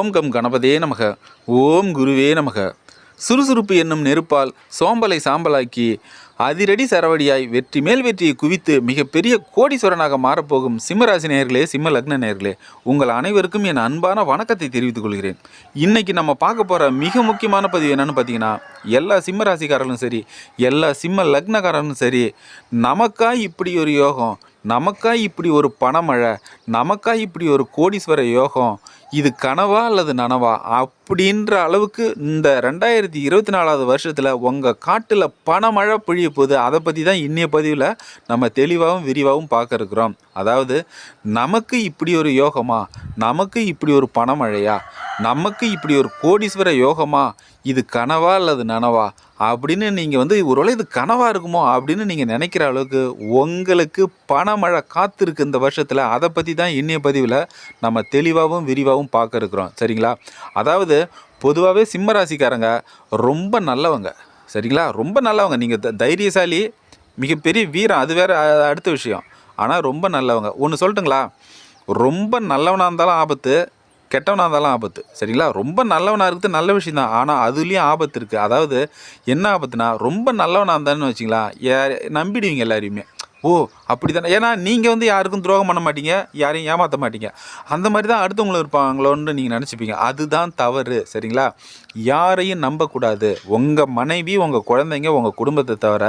ஓம் come கணபதே நமக. ஓம் குருவே நமக. சுறுசுறுப்பு என்னும் நெருப்பால் சோம்பலை சாம்பலாக்கி அதிரடி சரவடியாய் வெற்றி மேல் வெற்றியை குவித்து மிகப்பெரிய கோடீஸ்வரனாக மாறப்போகும் சிம்மராசி நேர்களே சிம்ம லக்ன நேர்களே உங்கள் அனைவருக்கும் என் அன்பான வணக்கத்தை தெரிவித்துக் கொள்கிறேன். இன்னைக்கு நம்ம பார்க்க போகிற மிக முக்கியமான பதிவு என்னென்னு பார்த்தீங்கன்னா எல்லா சிம்ம ராசிக்காரர்களும் சரி எல்லா சிம்ம லக்னக்காரர்களும் சரி நமக்காய் இப்படி ஒரு யோகம் நமக்கா இப்படி ஒரு பணமழை நமக்கா இப்படி ஒரு கோடீஸ்வர யோகம் இது கனவா அல்லது நனவா அப்படின்ற அளவுக்கு இந்த ரெண்டாயிரத்தி இருபத்தி நாலாவது வருஷத்தில் உங்கள் காட்டில் பணமழை பொழிய போகுது. அதை பற்றி தான் இன்னைய பதிவில் நம்ம தெளிவாகவும் விரிவாகவும் பார்க்க இருக்கிறோம். அதாவது நமக்கு இப்படி ஒரு யோகமா? நமக்கு இப்படி ஒரு பணமழையா நமக்கு இப்படி ஒரு கோடீஸ்வர யோகமா? இது கனவா அல்லது நனவா? அப்படின்னு நீங்கள் வந்து ஒருவேளை இது கனவாக இருக்குமோ அப்படின்னு நீங்கள் நினைக்கிற அளவுக்கு உங்களுக்கு பணமழை காத்திருக்கு இந்த வருஷத்தில். அதை பற்றி தான் இன்னைய பதிவில் நம்ம தெளிவாகவும் விரிவாகவும் பார்க்க இருக்கிறோம். சரிங்களா? அதாவது பொதுவாகவே சிம்ம ராசிக்காரங்க ரொம்ப நல்லவங்க. சரிங்களா? ரொம்ப நல்லவங்க. நீங்கள் தைரியசாலி மிகப்பெரிய வீரம். அது வேற அடுத்த விஷயம். ஆனால் ரொம்ப நல்லவங்க. ஒன்று சொல்லட்டுங்களா? ரொம்ப நல்லவனாக இருந்தாலும் ஆபத்து. கெட்டவனாக இருந்தாலும் ஆபத்து. சரிங்களா? ரொம்ப நல்லவனாக இருக்குது நல்ல விஷயம் தான் ஆனால் அதுலேயும் ஆபத்து இருக்குது அதாவது என்ன ஆபத்துனா ரொம்ப நல்லவனாக இருந்தான்னு வச்சிங்களா ஏ நம்பிடுவீங்க எல்லாரையுமே. ஓ அப்படி தானே ஏன்னா நீங்கள் வந்து யாருக்கும் துரோகம் பண்ண மாட்டீங்க யாரையும் ஏமாற்ற மாட்டீங்க. அந்த மாதிரி தான் அடுத்தவங்களும் இருப்பாங்களோன்னு நீங்கள் நினச்சிப்பீங்க. அதுதான் தவறு. சரிங்களா? யாரையும் நம்பக்கூடாது. உங்கள் மனைவி உங்கள் குழந்தைங்க உங்கள் குடும்பத்தை தவிர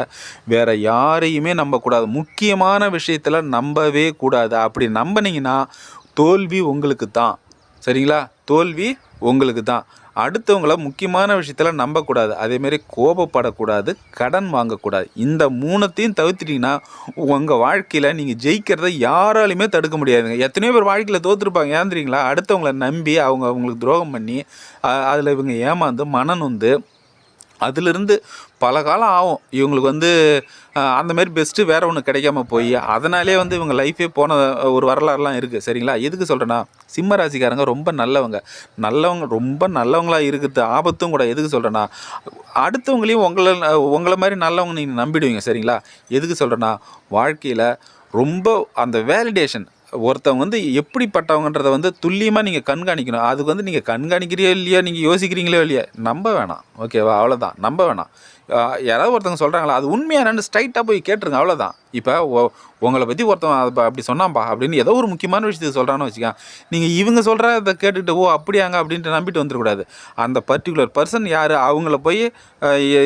வேறு யாரையுமே நம்பக்கூடாது. முக்கியமான விஷயத்தில் நம்பவே கூடாது. அப்படி நம்பினீங்கன்னா தோல்வி உங்களுக்கு தான் சரிங்களா? தோல்வி உங்களுக்கு தான். அடுத்தவங்கள முக்கியமான விஷயத்தில் நம்பக்கூடாது. அதேமாரி கோபப்படக்கூடாது கடன் வாங்கக்கூடாது. இந்த மூணுத்தையும் தவிர்த்துட்டிங்கன்னா உங்கள் வாழ்க்கையில் நீங்கள் ஜெயிக்கிறத யாராலையுமே தடுக்க முடியாதுங்க. எத்தனையோ பேர் வாழ்க்கையில் தோற்றுருப்பாங்க ஏன் தெரியுங்களா? அடுத்தவங்கள நம்பி அவங்க அவங்களுக்கு துரோகம் பண்ணி அதில் இவங்க ஏமாந்து மனநொந்து அதிலிருந்து பல காலம் ஆகும். இவங்களுக்கு வந்து அந்தமாரி பெஸ்ட்டு வேறு ஒன்று கிடைக்காம போய் அதனாலே வந்து இவங்க லைஃபே போன ஒரு வரலாறுலாம் இருக்குது சரிங்களா? எதுக்கு சொல்கிறேன்னா சிம்ம ராசிக்காரங்க ரொம்ப நல்லவங்க. நல்லவங்க ரொம்ப நல்லவங்களாக இருக்கிறது ஆபத்தும் கூட. எதுக்கு சொல்கிறேன்னா அடுத்தவங்களையும் உங்களை உங்களை மாதிரி நல்லவங்க நீங்கள் நம்பிடுவீங்க. சரிங்களா? எதுக்கு சொல்கிறேன்னா வாழ்க்கையில் ரொம்ப அந்த வேலிடேஷன் ஒருத்தவங்க வந்து எப்படிப்பட்டவங்கன்றத வந்து துல்லியமாக நீங்கள் கண்காணிக்கணும். அதுக்கு வந்து நீங்கள் கண்காணிக்கிறியோ இல்லையா நீங்கள் யோசிக்கிறீங்களோ இல்லையா நம்ப வேணாம். ஓகேவா? அவ்வளோதான் நம்ப வேணாம். யாராவது ஒருத்தவங்க சொல்கிறாங்களா அது உண்மையாக என்னன்னு ஸ்ட்ரைட்டாக போய் கேட்டுருங்க அவ்வளோதான் இப்போ உங்களை பற்றி ஒருத்தவன் அதை அப்படி சொன்னான்பா அப்படின்னு ஏதோ ஒரு முக்கியமான விஷயத்தை சொல்கிறான்னு வச்சுக்கோங்க. நீங்கள் இவங்க சொல்கிறத கேட்டுட்டு ஓ அப்படியாங்க அப்படின்ட்டு நம்பிட்டு வந்துடக்கூடாது. அந்த பர்டிகுலர் பர்சன் யார் அவங்கள போய்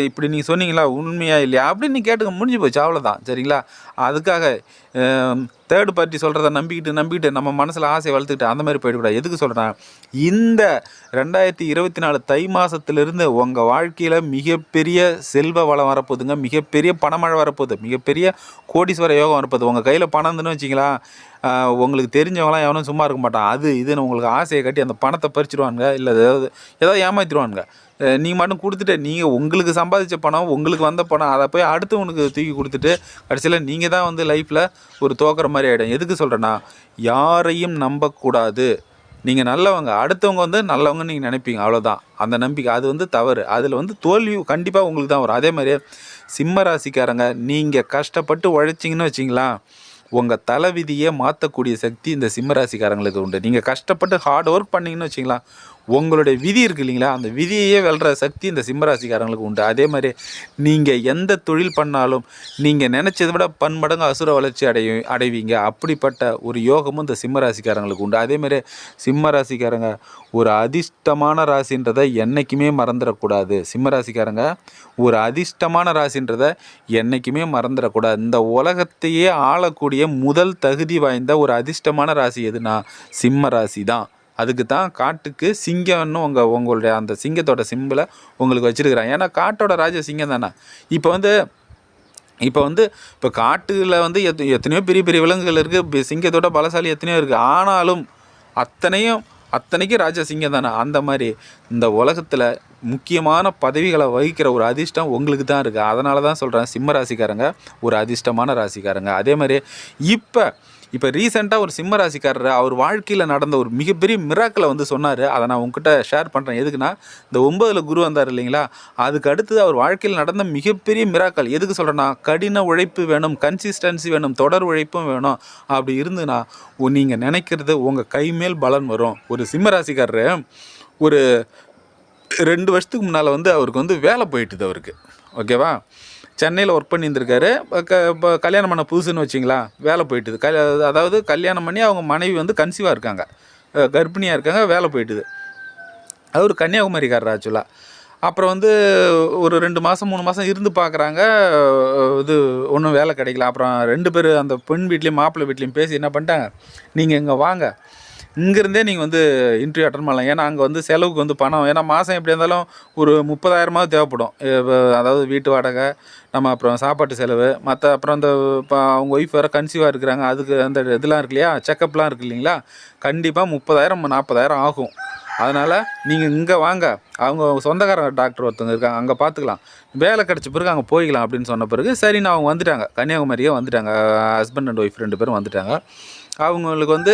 இப்படி நீங்கள் சொன்னீங்களா உண்மையா இல்லையா அப்படின்னு நீ கேட்டுக்க முடிஞ்சு போச்சு அவ்வளோதான் சரிங்களா? அதுக்காக தேர்ட் பார்ட்டி சொல்கிறத நம்பிக்கிட்டு நம்பிக்கிட்டு நம்ம மனசில் ஆசையை வளர்த்துக்கிட்டு அந்த மாதிரி போயிடக்கூடாது. எதுக்கு சொல்கிறேன் இந்த ரெண்டாயிரத்தி இருபத்தி நாலு தை மாதத்துலேருந்து உங்கள் வாழ்க்கையில் மிகப்பெரிய செல்வ வளம் வரப்போகுதுங்க. மிகப்பெரிய பணமழை வரப்போகுது. மிகப்பெரிய கோடீஸ்வர யோகம் வரப்போகுது. உங்கள் கையில் பணம் இருந்துன்னு வச்சிங்களா உங்களுக்கு தெரிஞ்சவங்களாம் எவனும் சும்மா இருக்க மாட்டான். அது இதுன்னு உங்களுக்கு ஆசையை கட்டி அந்த பணத்தை பறிச்சிடுவானுங்க இல்லை ஏதாவது ஏதாவது ஏமாற்றிடுவானுங்க நீங்கள் மட்டும் கொடுத்துட்டு நீங்கள் உங்களுக்கு சம்பாதிச்ச பணம் உங்களுக்கு வந்த பணம் அதை போய் அடுத்தவனுக்கு தூக்கி கொடுத்துட்டு கடைசியில் நீங்கள் தான் வந்து லைஃப்பில் ஒரு தோக்கிற மாதிரி ஆகிடும் எதுக்கு சொல்கிறேன்னா யாரையும் நம்பக்கூடாது. நீங்கள் நல்லவங்க அடுத்தவங்க வந்து நல்லவங்கன்னு நீங்கள் நினைப்பீங்க அவ்வளோதான் அந்த நம்பிக்கை அது வந்து தவறு. அதில் வந்து தோல்வி கண்டிப்பாக உங்களுக்கு தான் வரும். அதே மாதிரி சிம்ம ராசிக்காரங்க நீங்கள் கஷ்டப்பட்டு உழைச்சிங்கன்னு வச்சிங்களா உங்கள் தலைவிதியை மாற்றக்கூடிய சக்தி இந்த சிம்ம ராசிக்காரங்களுக்கு உண்டு. நீங்கள் கஷ்டப்பட்டு ஹார்ட் ஒர்க் பண்ணீங்கன்னு வச்சிங்களா உங்களுடைய விதி இருக்கு இல்லைங்களா? அந்த விதியையே வெல்ற சக்தி இந்த சிம்மராசிக்காரங்களுக்கு உண்டு. அதே மாதிரி நீங்கள் எந்த தொழில் பண்ணாலும் நீங்கள் நினச்சதை விட பன்மடங்கு அசுர வளர்ச்சி அடைய அடைவீங்க. அப்படிப்பட்ட ஒரு யோகமும் இந்த சிம்மராசிக்காரங்களுக்கு உண்டு. அதே மாதிரி ஒரு அதிர்ஷ்டமான ராசின்றதை என்றைக்குமே மறந்துடக்கூடாது. சிம்மராசிக்காரங்க ஒரு அதிர்ஷ்டமான ராசின்றதை என்றைக்குமே மறந்துடக்கூடாது. இந்த உலகத்தையே ஆளக்கூடிய முதல் தகுதி வாய்ந்த ஒரு அதிர்ஷ்டமான ராசி எதுனா சிம்ம ராசி தான் அதுக்கு தான் காட்டுக்கு சிங்கம்னு உங்கள் உங்களுடைய அந்த சிங்கத்தோட சிம்பிளை உங்களுக்கு வச்சிருக்கிறாங்க. ஏன்னா காட்டோட ராஜா சிங்கம் தானே? இப்போ வந்து இப்போ வந்து இப்போ காட்டில் வந்து எத் எத்தனையோ பெரிய பெரிய விலங்குகள் இருக்குது சிங்கத்தோட பலசாலி எத்தனையோ இருக்குது ஆனாலும் அத்தனையும் அத்தனைக்கும் ராஜா சிங்கம் தானே? அந்த மாதிரி இந்த உலகத்தில் முக்கியமான பதவிகளை வகிக்கிற ஒரு அதிர்ஷ்டம் உங்களுக்கு தான் இருக்குது அதனால தான் சொல்கிறேன் சிம்ம ராசிக்காரங்க ஒரு அதிர்ஷ்டமான ராசிக்காரங்க. அதே மாதிரி இப்போ இப்போ ரீசெண்டாக ஒரு சிம்ம ராசிக்காரர் அவர் வாழ்க்கையில் நடந்த ஒரு மிகப்பெரிய மிராக்களை வந்து சொன்னார். அதை நான் உங்ககிட்ட ஷேர் பண்ணுறேன் எதுக்குன்னா இந்த ஒன்பதில் குரு வந்தார் இல்லைங்களா? அதுக்கு அடுத்து அவர் வாழ்க்கையில் நடந்த மிகப்பெரிய மிராக்கள் எதுக்கு சொல்கிறேன்னா கடின உழைப்பு வேணும் கன்சிஸ்டன்சி வேணும் தொடர் உழைப்பும் வேணும். அப்படி இருந்துன்னா நீங்கள் நினைக்கிறது உங்கள் கை மேல் பலன் வரும். ஒரு சிம்ம ராசிக்காரரு ஒரு ரெண்டு வருஷத்துக்கு முன்னால் வந்து அவருக்கு வந்து வேலை போயிட்டுது அவருக்கு. ஓகேவா? சென்னையில் ஒர்க் பண்ணியிருந்திருக்காரு. க இப்போ கல்யாணம் பண்ண புதுசுன்னு வச்சிங்களா வேலை போயிட்டுது. கல் அதாவது கல்யாணம் பண்ணி அவங்க மனைவி வந்து கன்சீவாக இருக்காங்க. கர்ப்பிணியாக இருக்காங்க வேலை போயிட்டுது. அவர் கன்னியாகுமரிக்காரர் ஆக்சுவலாக அப்புறம் வந்து ஒரு ரெண்டு மாதம் மூணு மாதம் இருந்து பார்க்குறாங்க இது ஒன்றும் வேலை கிடைக்கல. அப்புறம் ரெண்டு பேர் அந்த பெண் வீட்லேயும் மாப்பிள்ளை வீட்லேயும் பேசி என்ன பண்ணிட்டாங்க நீங்கள் இங்கே வாங்க. இங்கேருந்தே நீங்கள் வந்து இன்டர்வியூ அட்டன் பண்ணலாம். ஏன்னா அங்கே வந்து செலவுக்கு வந்து பணம். ஏன்னா மாதம் எப்படி இருந்தாலும் ஒரு முப்பதாயிரமாவது தேவைப்படும். அதாவது வீட்டு வாடகை நம்ம அப்புறம் சாப்பாட்டு செலவு மற்ற அப்புறம் அந்த இப்போ அவங்க ஒய்ஃப் வேறு கன்சீவாக இருக்கிறாங்க. அதுக்கு அந்த இதெல்லாம் இருக்கு இல்லையா? செக்கப்லாம் இருக்கு இல்லைங்களா? கண்டிப்பாக முப்பதாயிரம் நாற்பதாயிரம் ஆகும். அதனால் நீங்கள் இங்கே வாங்க. அவங்க சொந்தக்காரங்க டாக்டர் ஒருத்தவங்க இருக்காங்க. அங்கே பார்த்துக்கலாம் வேலை கிடச்ச பிறகு அங்கே போய்க்கலாம் அப்படின்னு சொன்ன பிறகு சரின்னு அவங்க வந்துட்டாங்க. கன்னியாகுமரியே வந்துட்டாங்க. ஹஸ்பண்ட் அண்ட் ஒய்ஃப் ரெண்டு பேரும் வந்துட்டாங்க. அவங்களுக்கு வந்து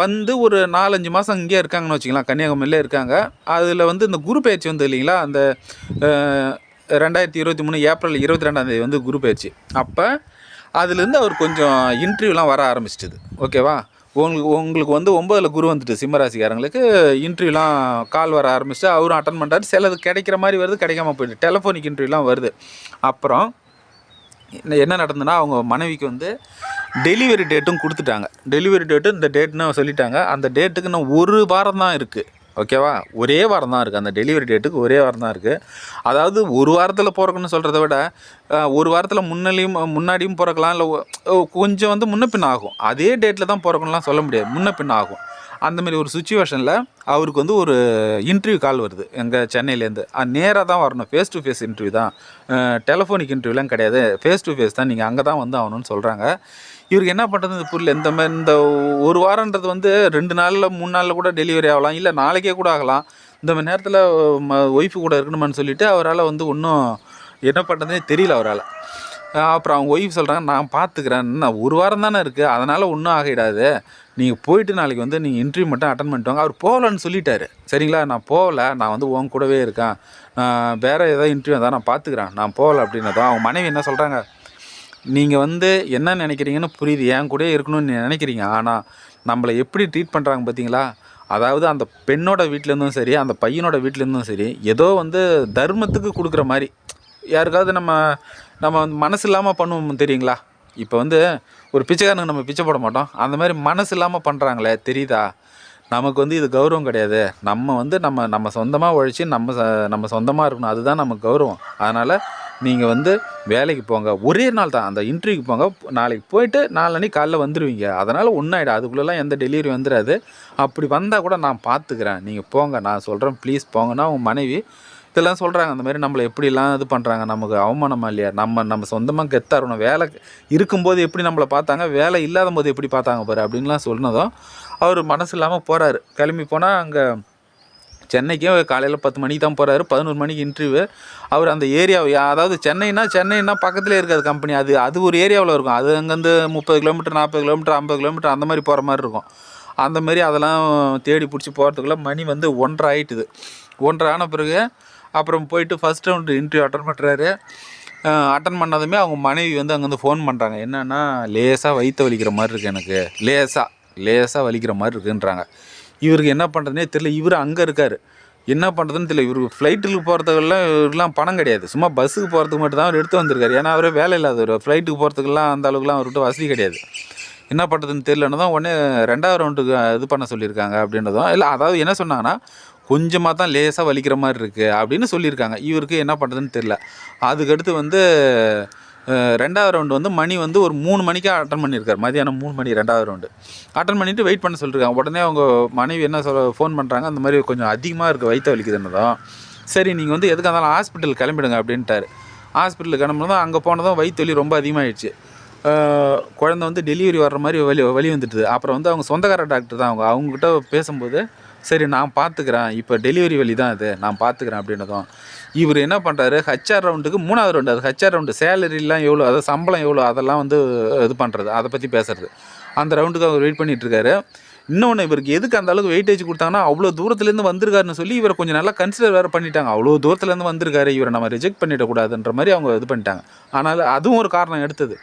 வந்து ஒரு நாலஞ்சு மாதம் இங்கேயே இருக்காங்கன்னு வச்சுக்கலாம் கன்னியாகுமரியிலே இருக்காங்க. அதில் வந்து இந்த குரு பயிற்சி வந்து இல்லைங்களா? அந்த ரெண்டாயிரத்தி இருபத்தி மூணு ஏப்ரல் இருபத்தி ரெண்டாந்தேதி வந்து குரு பயிற்சி. அப்போ அதுலேருந்து அவர் கொஞ்சம் இன்டர்வியூலாம் வர ஆரம்பிச்சிட்டுது. ஓகேவா உங்களுக்கு உங்களுக்கு வந்து ஒம்பதில் குரு வந்துட்டு சிம்மராசிக்காரங்களுக்கு இன்டர்வியூலாம் கால் வர ஆரம்பிச்சு அவரும் அட்டன் பண்ணுறாரு சிலது கிடைக்கிற மாதிரி வருது கிடைக்காம போயிடுது. டெலஃபோனிக் இன்டர்வியூலாம் வருது. அப்புறம் என்ன என்ன நடந்ததுன்னா அவங்க மனைவிக்கு வந்து டெலிவரி டேட்டும் கொடுத்துட்டாங்க. டெலிவரி டேட்டு இந்த டேட்னு சொல்லிட்டாங்க. அந்த டேட்டுக்கு இன்னும் ஒரு வாரம் தான் இருக்குது ஓகேவா ஒரே வாரம் தான் இருக்குது அந்த டெலிவரி டேட்டுக்கு ஒரே வாரம் தான் இருக்குது அதாவது ஒரு வாரத்தில் பிறக்குன்னு சொல்கிறத விட ஒரு வாரத்தில் முன்னாலையும் முன்னாடியும் பிறக்கலாம். இல்லை கொஞ்சம் வந்து முன்ன பின் ஆகும். அதே டேட்டில் தான் பிறக்கணும்லாம் சொல்ல முடியாது. முன்ன பின் ஆகும். அந்த மாதிரி ஒரு சுச்சுவேஷனில் அவருக்கு வந்து ஒரு இன்டர்வியூ கால் வருது. எங்கள் சென்னையிலேருந்து. நேராக தான் வரணும். ஃபேஸ் டு ஃபேஸ் இன்டர்வியூ தான். டெலஃபோனிக் இன்டர்வியூலாம் கிடையாது. ஃபேஸ் டு ஃபேஸ் தான். நீங்கள் அங்கே தான் வந்து ஆகணும்னு சொல்கிறாங்க இவருக்கு என்ன பண்ணுறது புரியல. இந்த மாதிரி இந்த ஒரு வாரன்றது வந்து ரெண்டு நாளில் மூணு நாளில் கூட டெலிவரி ஆகலாம். இல்லை நாளைக்கே கூட ஆகலாம். இந்த மாதிரி நேரத்தில் ஒய்ஃபு கூட இருக்கணுமான்னு சொல்லிவிட்டு அவரால் வந்து ஒன்றும் என்ன பண்ணுறதுனே தெரியல அவரால். அப்புறம் அவங்க ஒய்ஃப் சொல்கிறாங்க நான் பார்த்துக்கிறேன் இன்னும் ஒரு வாரம் தானே இருக்குது அதனால் ஒன்றும் ஆகிடாது. நீங்கள் போயிட்டு நாளைக்கு வந்து நீங்கள் இன்டர்வியூ மட்டும் அட்டன் பண்ணிட்டு வாங்க. அவர் போகலன்னு சொல்லிட்டாரு. சரிங்களா? நான் போகல. நான் வந்து உன் கூடவே இருக்கேன். நான் வேறு ஏதாவது இன்டர்வியூ தான் நான் பார்த்துக்கிறேன் நான் போகல அப்படின்னதும் அவங்க மனைவி என்ன சொல்கிறாங்க நீங்கள் வந்து என்ன நினைக்கிறீங்கன்னு புரியுது. என் கூடயே இருக்கணும்னு நினைக்கிறீங்க. ஆனால் நம்மளை எப்படி ட்ரீட் பண்ணுறாங்க பார்த்தீங்களா அதாவது அந்த பெண்ணோட வீட்டிலேருந்தும் சரி அந்த பையனோட வீட்டிலேருந்தும் சரி ஏதோ வந்து தர்மத்துக்கு கொடுக்குற மாதிரி. யாருக்காவது நம்ம நம்ம வந்து மனசு இல்லாமல் பண்ணுவோம் தெரியுங்களா? இப்போ வந்து ஒரு பிச்சைக்காரனுக்கு நம்ம பிச்சை போட மாட்டோம். அந்த மாதிரி மனசு இல்லாமல் பண்ணுறாங்களே தெரியுதா? நமக்கு வந்து இது கௌரவம் கிடையாது. நம்ம வந்து நம்ம நம்ம சொந்தமாக உழைச்சி நம்ம ச- நம்ம சொந்தமாக இருக்கணும். அதுதான் நமக்கு கௌரவம். அதனால் நீங்கள் வந்து வேலைக்கு போங்க. ஒரே நாள் தான். அந்த இன்டர்வியூக்கு போங்க. நாளைக்கு போயிட்டு நாளன்னைக்கு காலைல வந்துடுவீங்க அதனால் ஒன்றாயிடும் அதுக்குள்ளெல்லாம் எந்த டெலிவரி வந்துடாது அப்படி வந்தால் கூட நான் பார்த்துக்கிறேன். நீங்கள் போங்க. நான் சொல்கிறேன் ப்ளீஸ் போங்கன்னா உங்கள் மனைவி. இதெல்லாம் சொல்கிறாங்க அந்த மாதிரி நம்மளை எப்படிலாம் இது பண்ணுறாங்க நமக்கு அவமானமா இல்லையா? நம்ம நம்ம சொந்தமாக கெத்தாக இருக்கணும். வேலை இருக்கும்போது எப்படி நம்மளை பார்த்தாங்க? வேலை இல்லாத போது எப்படி பார்த்தாங்க பாரு அப்படின்லாம் சொன்னதும் அவர் மனசு இல்லாமல் போகிறாரு கிளம்பி போனால் அங்கே சென்னைக்கே காலையில் பத்து மணிக்கு தான் போகிறாரு பதினோரு மணிக்கு இன்டர்வியூ அவர் அந்த ஏரியா அதாவது சென்னைனா சென்னைனா பக்கத்துலேயே இருக்காது கம்பெனி அது அது ஒரு ஏரியாவில் இருக்கும். அது அங்கேருந்து முப்பது கிலோமீட்டர் நாற்பது கிலோமீட்டர் ஐம்பது கிலோமீட்டர் அந்த மாதிரி போகிற மாதிரி இருக்கும். அந்த மாதிரி அதெல்லாம் தேடி பிடிச்சி போகிறதுக்குள்ளே மணி வந்து ஒன்றரை ஆயிட்டுது. ஒன்றரை ஆன பிறகு அப்புறம் போயிட்டு ஃபஸ்ட் ரவுண்டு இன்டர்வியூ அட்டன் பண்ணுறாரு அட்டன் பண்ணதுமே அவங்க மனைவி வந்து அங்கேருந்து ஃபோன் பண்ணுறாங்க என்னென்னா லேசாக வயிற்று வலிக்கிற மாதிரி இருக்குது எனக்கு. லேசாக லேசாக வலிக்கிற மாதிரி இருக்குன்றாங்க. இவருக்கு என்ன பண்ணுறதுனே தெரியல. இவர் அங்கே இருக்கார். என்ன பண்ணுறதுன்னு தெரியல. இவருக்கு ஃப்ளைட்டுக்கு போகிறதுக்கெல்லாம் இவருக்குலாம் பணம் கிடையாது. சும்மா பஸ்ஸுக்கு போகிறதுக்கு மட்டும் தான் அவர் எடுத்து வந்திருக்காரு. ஏன்னா அவரே வேலை இல்லாதவர். ஃப்ளைட்டுக்கு போகிறதுக்கெல்லாம் அந்த அளவுக்குலாம் அவர்கிட்ட வசதி கிடையாது. என்ன பண்ணுறதுன்னு தெரியலன்னு தான் உடனே ரெண்டாவது ரவுண்டுக்கு இது பண்ண சொல்லியிருக்காங்க அப்படின்றதும் இல்லை அதாவது என்ன சொன்னாங்கன்னா கொஞ்சமாக தான் லேசாக வலிக்கிற மாதிரி இருக்குது அப்படின்னு சொல்லியிருக்காங்க. இவருக்கு என்ன பண்ணுறதுன்னு தெரில அதுக்கடுத்து வந்து ரெண்டாவது ரவுண்டு வந்து மணி வந்து ஒரு மூணு மணிக்கு அட்டன் பண்ணியிருக்காரு. மதியானம் மூணு மணி ரெண்டாவது ரவுண்டு அட்டன் பண்ணிவிட்டு வெயிட் பண்ண சொல்லியிருக்காங்க. உடனே அவங்க மனைவி என்ன சொல்ல ஃபோன் பண்ணுறாங்க அந்த மாதிரி கொஞ்சம் அதிகமாக இருக்குது வயிற்று வலிக்குதுன்னதும் சரி நீங்கள் வந்து எதுக்காக இருந்தாலும் ஹாஸ்பிட்டல் கிளம்பிடுங்க அப்படின்ட்டாரு. ஹாஸ்பிட்டலுக்கு கிளம்புனதும் அங்கே போனதும் வயிற்று வலி ரொம்ப அதிகமாகிடுச்சு குழந்தை வந்து டெலிவரி வர்ற மாதிரி வலி வலி வந்துட்டுது. அப்புறம் வந்து அவங்க சொந்தக்கார டாக்டர் தான் அவங்க. அவங்ககிட்ட பேசும்போது சரி நான் பார்த்துக்கிறேன் இப்போ டெலிவரி வலி தான் இது. நான் பார்த்துக்கிறேன் அப்படின்னதும் இவர் என்ன பண்ணுறாரு ஹச்ஆர் ரவுண்டுக்கு மூணாவது ரவுண்டு அது ஹச்ஆர் ரவுண்டு சேலரிலாம் எவ்வளோ அதாவது சம்பளம் எவ்வளோ அதெல்லாம் வந்து இது பண்ணுறது அதை பற்றி பேசுறது. அந்த ரவுண்டுக்கு அவர் வெயிட் பண்ணிகிட்ருக்காரு இன்னொன்று இவருக்கு எதுக்கு அந்த அளவுக்கு வெயிட்டேஜ் கொடுத்தாங்கன்னா அவ்வளோ தூரத்துலேருந்து வந்திருக்காருன்னு சொல்லி இவரை கொஞ்சம் நல்லா கன்சிடர் வேறு பண்ணிட்டாங்க. அவ்வளோ தூரத்துலேருந்து வந்திருக்காரு. இவரை நம்ம ரிஜெக்ட் பண்ணிடக்கூடாதுன்ற மாதிரி அவங்க இது பண்ணிட்டாங்க. ஆனால் அதுவும் ஒரு காரணம் எடுத்தது.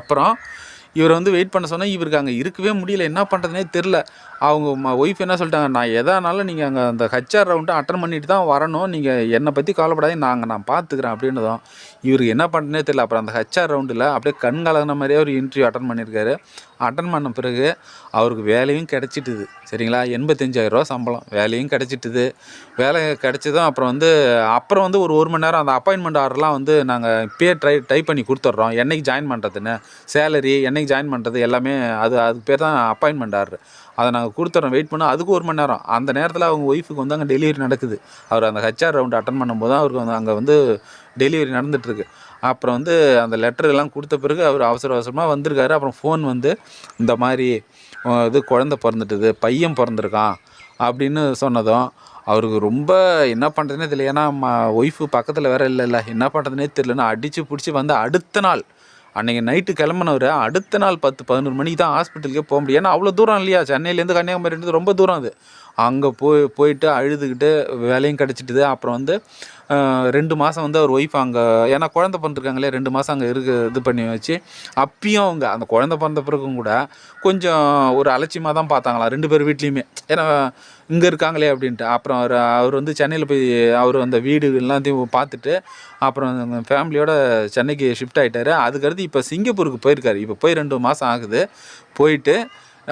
அப்புறம் இவரை வந்து வெயிட் பண்ண சொன்னால் இவருக்கு அங்கே இருக்கவே முடியல. என்ன பண்ணுறதுனே தெரில அவங்க ஒய்ஃப் என்ன சொல்லிட்டாங்க நான் எதானாலும் நீங்கள் அங்கே அந்த ஹச்ஆர் ரவுண்டு அட்டன் பண்ணிட்டு தான் வரணும். நீங்கள் என்னை பற்றி கவலைப்படாதே நாங்கள் நான் பார்த்துக்கிறேன் அப்படின்னதும் இவருக்கு என்ன பண்ணுறதுனே தெரியல. அப்புறம் அந்த ஹச்ஆர் ரவுண்டில் அப்படியே கண் கலங்கின மாதிரியே ஒரு இன்டர்வியூ அட்டன் பண்ணியிருக்காரு அட்டன் பண்ண பிறகு அவருக்கு வேலையும் கிடச்சிட்டுது. சரிங்களா? எண்பத்தஞ்சாயிரரூவா சம்பளம். வேலையும் கிடச்சிட்டுது. வேலை கிடச்சதும் அப்புறம் வந்து அப்புறம் வந்து ஒரு ஒரு மணி நேரம் அந்த அப்பாயின்மெண்ட் ஆர்டர்லாம் வந்து நாங்கள் பே ட்ரை டைப் பண்ணி கொடுத்துட்றோம். என்னைக்கு ஜாயின் பண்ணுறதுன்னு சேலரி என்னைக்கு ஜாயின் பண்ணுறது எல்லாமே அது அதுக்கு பேர் தான் அப்பாயின்மெண்ட் ஆர்டர் அதை நாங்கள் கொடுத்துட்றோம் வெயிட் பண்ணோம். அதுக்கு ஒரு மணி நேரம். அந்த நேரத்தில் அவங்க ஒய்ஃபுக்கு வந்து அங்கே டெலிவரி நடக்குது. அவர் அந்த ஹெச்ஆர் ரவுண்ட் அட்டன் பண்ணும்போது தான் அவருக்கு வந்து அங்கே வந்து டெலிவரி நடந்துகிட்ருக்கு அப்புறம் வந்து அந்த லெட்டர் எல்லாம் கொடுத்த பிறகு அவர் அவசர அவசரமாக வந்திருக்காரு. அப்புறம் ஃபோன் வந்து இந்த மாதிரி இது குழந்த பிறந்துட்டுது. பையன் பிறந்திருக்கான். அப்படின்னு சொன்னதும் அவருக்கு ரொம்ப என்ன பண்ணுறதுனே தெரியல. ஏன்னா ஒய்ஃபு பக்கத்தில் வேற இல்லைல்ல என்ன பண்ணுறதுனே தெரியலன்னு அடித்து பிடிச்சி வந்து அடுத்த நாள் அன்றைக்கி நைட்டு கிளம்புனவர் அடுத்த நாள் பத்து பதினோரு மணிக்கு தான் ஹாஸ்பிட்டலுக்கே போக முடியும். ஏன்னா அவ்வளோ தூரம் இல்லையா? சென்னையிலேருந்து கன்னியாகுமரின்றது ரொம்ப தூரம் அது. அங்கே போய் போயிட்டு அழுதுகிட்டு வேலையும் கிடச்சிட்டுது. அப்புறம் வந்து ரெண்டு மாதம் வந்து அவர் ஒய்ஃப் அங்கே ஏன்னா குழந்த பிறந்திருக்காங்களே ரெண்டு மாதம் அங்கே இருக்கு இது பண்ணி வச்சு. அப்பயும் அவங்க அந்த குழந்த பிறந்த பிறகும் கூட கொஞ்சம் ஒரு அலட்சியமாக தான் பார்த்தாங்களாம் ரெண்டு பேர் வீட்லேயுமே. ஏன்னா இங்கே இருக்காங்களே அப்படின்ட்டு. அப்புறம் அவர் அவர் வந்து சென்னையில் போய் அவர் அந்த வீடு எல்லாத்தையும் பார்த்துட்டு அப்புறம் ஃபேமிலியோட சென்னைக்கு ஷிஃப்ட் ஆகிட்டார் அதுக்கடுத்து இப்போ சிங்கப்பூருக்கு போயிருக்காரு. இப்போ போய் ரெண்டு மாதம் ஆகுது. போயிட்டு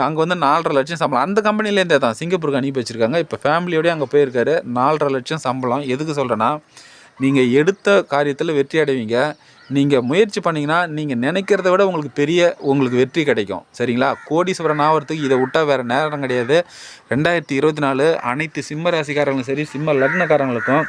அங்கே வந்து நாலரை லட்சம் சம்பளம். அந்த கம்பெனிலேருந்தே தான். சிங்கப்பூருக்கு அனுப்பி வச்சுருக்காங்க. இப்போ ஃபேமிலியோடய அங்கே போயிருக்காரு. நாலரை லட்சம் சம்பளம். எதுக்கு சொல்கிறேன்னா நீங்கள் எடுத்த காரியத்தில் வெற்றி அடைவீங்க. நீங்கள் முயற்சி பண்ணிங்கன்னா நீங்கள் நினைக்கிறத விட உங்களுக்கு பெரிய உங்களுக்கு வெற்றி கிடைக்கும். சரிங்களா? கோடீஸ்வரன் ஆகிறதுக்கு இதை விட்டால் வேறு நேரம் கிடையாது. ரெண்டாயிரத்தி இருபத்தி நாலு அனைத்து சிம்ம ராசிக்காரங்களும் சரி சிம்ம லக்னக்காரங்களுக்கும்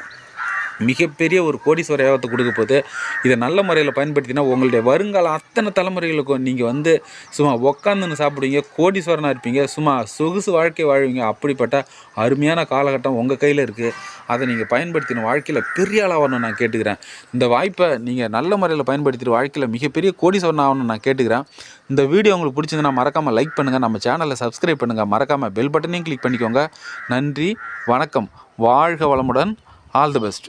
மிகப்பெரிய ஒரு கோடீஸ்வர யோகத்தை கொடுக்க போது இதை நல்ல முறையில் பயன்படுத்தினா உங்களுடைய வருங்கால அத்தனை தலைமுறைகளுக்கும் நீங்கள் வந்து சும்மா உக்காந்துன்னு சாப்பிடுவீங்க கோடீஸ்வரனாக இருப்பீங்க சும்மா சொகுசு வாழ்க்கை வாழ்வீங்க. அப்படிப்பட்ட அருமையான காலகட்டம் உங்கள் கையில் இருக்குது அதை நீங்கள் பயன்படுத்தின வாழ்க்கையில் பெரிய ஆளாகணும் நான் கேட்டுக்கிறேன். இந்த வாய்ப்பை நீங்கள் நல்ல முறையில் பயன்படுத்திட்டு வாழ்க்கையில் மிகப்பெரிய கோடீஸ்வரன் ஆகணும்னு நான் கேட்டுக்கிறேன். இந்த வீடியோ உங்களுக்கு பிடிச்சிருந்தா மறக்காமல் லைக் பண்ணுங்கள் நம்ம சேனலை சப்ஸ்கிரைப் பண்ணுங்கள் மறக்காமல் பெல் பட்டனையும் கிளிக் பண்ணிக்கோங்க. நன்றி வணக்கம். வாழ்க வளமுடன். All the best